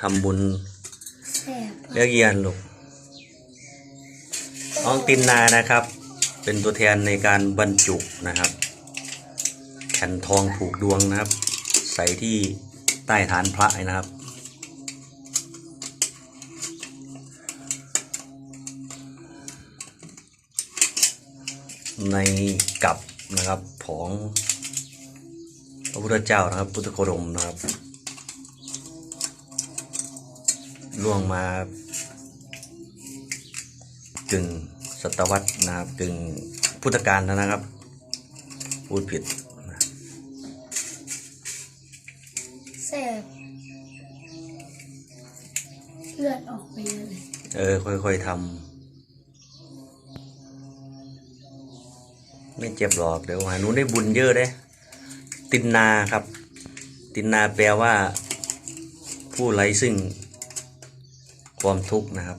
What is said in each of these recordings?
ทำบุญแซ่บเรียกเยียนลูกน้องตินนานะครับ เป็นตัวแทนในการบรรจุนะครับ แผ่นทองผูกดวงนะครับ ใส่ที่ใต้ฐานพระนะครับในกับนะครับของพระพุทธเจ้านะครับ พุทธโคดมนะครับ ล่วงมากึ่งศตวรรษนะครับกึ่งพุทธกาลแล้วนะครับ พูดผิดนะแซ่บเลือดออกไปเลยเออ ค่อยๆทำไม่เจ็บหรอกเดี๋ยวหาหนูได้บุญเยอะเด้ตินนาครับ ตินนาแปลว่า ผู้ไร้ซึ่ง ความทุกข์นะครับ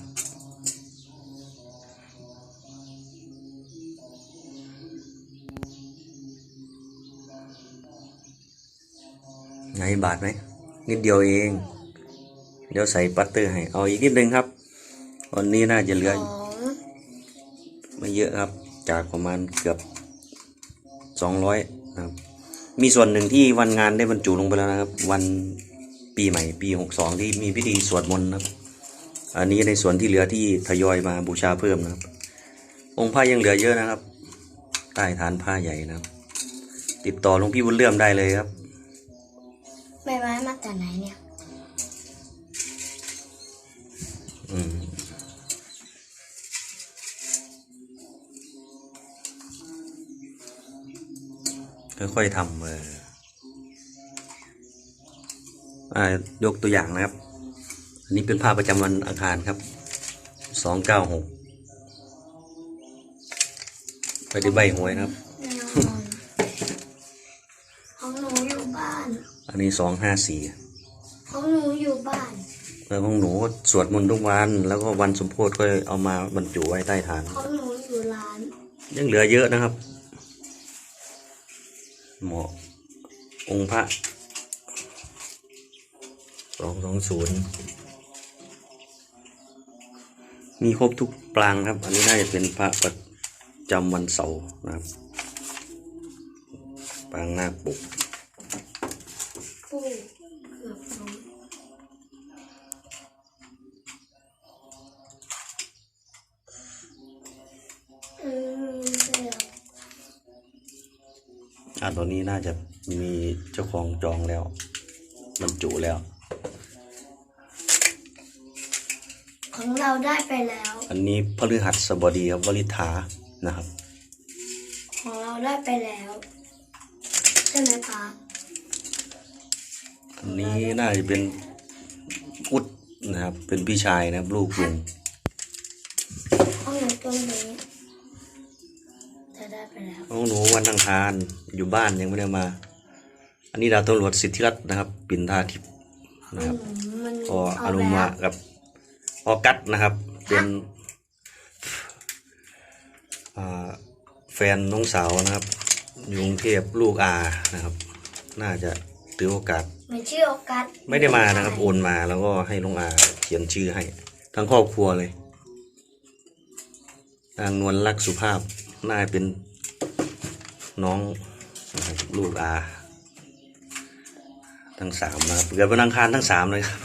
ไงบาทไหมนิดเดียวเอง เดี๋ยวใส่ปัตเตอร์ให้ เอาอีกนิดนึงครับ วันนี้น่าจะเหลือ ไม่เยอะครับ จากประมาณเกือบสองร้อยนะครับ มีส่วนหนึ่งที่วันงานได้บรรจุลงไปแล้วนะครับ วันปีใหม่ปีหกสองที่มีพิธีสวดมนต์นะครับ อันนี้ในส่วนที่เหลือที่ทยอยมาบูชาเพิ่มนะครับ องค์พระยังเหลือเยอะนะครับ ใต้ฐานผ้าใหญ่นะครับ ติดต่อหลวงพี่บุญเลื่อมได้เลยครับใบไม้มาจากไหนเนี่ย อืมค่อยๆทำเอออ่ายกตัวอย่างนะครับ อันนี้เป็นภาพประจำวันอังคารครับสองเก้าหกไปได้ใบหวยนะครับ แน่นอนของหนูอยู่บ้าน อันนี้สองห้าสี่ของหนูอยู่บ้าน แล้วของหนูก็สวดมนต์ทุกวัน แล้วก็วันสมโพธิก็เอามาบรรจุไว้ใต้ฐาน ของหนูอยู่ร้าน ยังเหลือเยอะนะครับเหมาะองค์พระสองสองศูนย์ มีครบทุกปรางครับ อันนี้น่าจะเป็นพระประจำวันเสาร์นะครับปรางนาคปกปูเกือบล้มอืมแซ่บอ่าตัวนี้น่าจะมีเจ้าของจองแล้วบรรจุแล้ว ของเราได้ไปแล้ว อันนี้พฤหัสบดีครับวลิธานะครับ ของเราได้ไปแล้วใช่ไหมคะอันนี้น่าจะเป็นอุดนะครับ เป็นพี่ชายนะครับลูกลุงของหนูตรงนี้จะได้ไปแล้วน้องหนูวันอังคารอยู่บ้านยังไม่ได้มา อันนี้ดาวตำรวจสิทธิรัตน์นะครับ ปิ่นทาทิพย์นะครับอืมมันก็อารุเแล้มะวกับ ออกัสนะครับ เป็นอ่าแฟนน้องสาวนะครับ อยู่กรุงเทพลูกอานะครับ น่าจะถือโอกาสมันชื่อโอกัสไม่ได้มานะครับ โอนมาแล้วก็ให้ลุงอาเขียนชื่อให้ ทั้งครอบครัวเลยนางนวลรักสุภาพน่าจะเป็นน้องนะครับลูกอา ทั้งสามนะครับเกิดวันอังคารทั้งสามเลยครับ